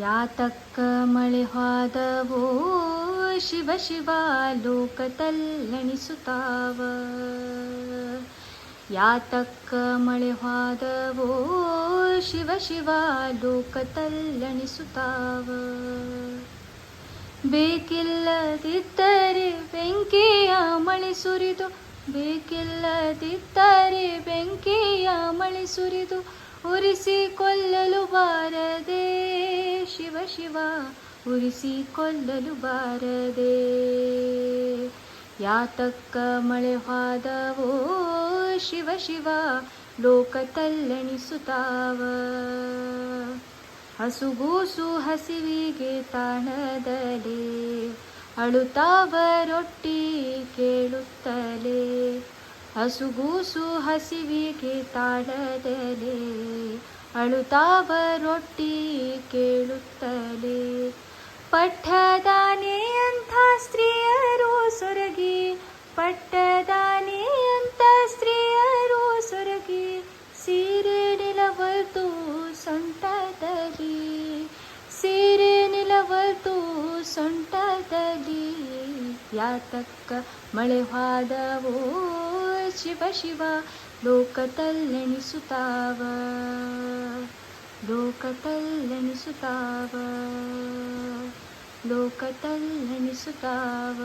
ಯಾತಕ್ಕ ಮಳೆ ಹಾದವೋ ಶಿವ ಶಿವ ಲೋಕ ತಲ್ಲಣಿಸುತ್ತಾವ ಯಾತಕ್ಕ ಮಳೆ ಹಾದವೋ ಶಿವ ಶಿವ ಲೋಕ ತಲ್ಲಣಿಸುತ್ತಾವ ಬೇಕಿಲ್ಲದಿದ್ದರೆ ಬೆಂಕಿಯ ಮಳೆ ಸುರಿದು, ಬೇಕಿಲ್ಲದಿದ್ದರೆ ಬೆಂಕಿಯ ಮಳೆ ಸುರಿದು, ಉರಿಸಿಕೊಳ್ಳಲು ಬಾರದೆ ಶಿವ ಶಿವ ಉರಿಸಿ ಕೊಲ್ಲಲು ಬಾರದೆ. ಯಾತಕ್ಕ ಮಳೆ ಹಾದವೋ ಶಿವ ಶಿವ, ಲೋಕ ತಲ್ಲಣಿಸುತ್ತಾವ. ಹಸುಗೂಸು ಹಸಿವಿಗೆ ತಾಣದಲೆ ಅಳುತ್ತಾವ ರೊಟ್ಟಿ ಕೇಳುತ್ತಲೇ. ಹಸುಗೂಸು ಹಸಿವಿಗೆ ತಾಳದಲೇ ಅಳುತ್ತಾವ ರೊಟ್ಟಿ ಕೇಳುತ್ತಲೇ. ಪಟ್ಟದಾನೆ ಅಂಥ ಸ್ತ್ರೀಯರು ಸೊರಗಿ. ಪಟ್ಟದಾನೆ ಅಂತ ಸ್ತ್ರೀಯರು ಸೊರಗಿ. ಸೀರೆ ನಿಲವಲ್ತು ಸೊಂಟದಲ್ಲಿ ಸೀರೆ ನಿಲವಲ್ತು ಸೊಂಟದಲ್ಲಿ ಯಾತಕ್ಕ ಮಳೆ ಹಾದವೋ ಶಿವ ಶಿವ ಲೋಕ ತಲ್ಲಣಿಸುತ್ತಾವ ಲೋಕ ತಲ್ಲಣಿಸುತ್ತಾವ ಲೋಕ ತಲ್ಲಣಿಸುತ್ತಾವ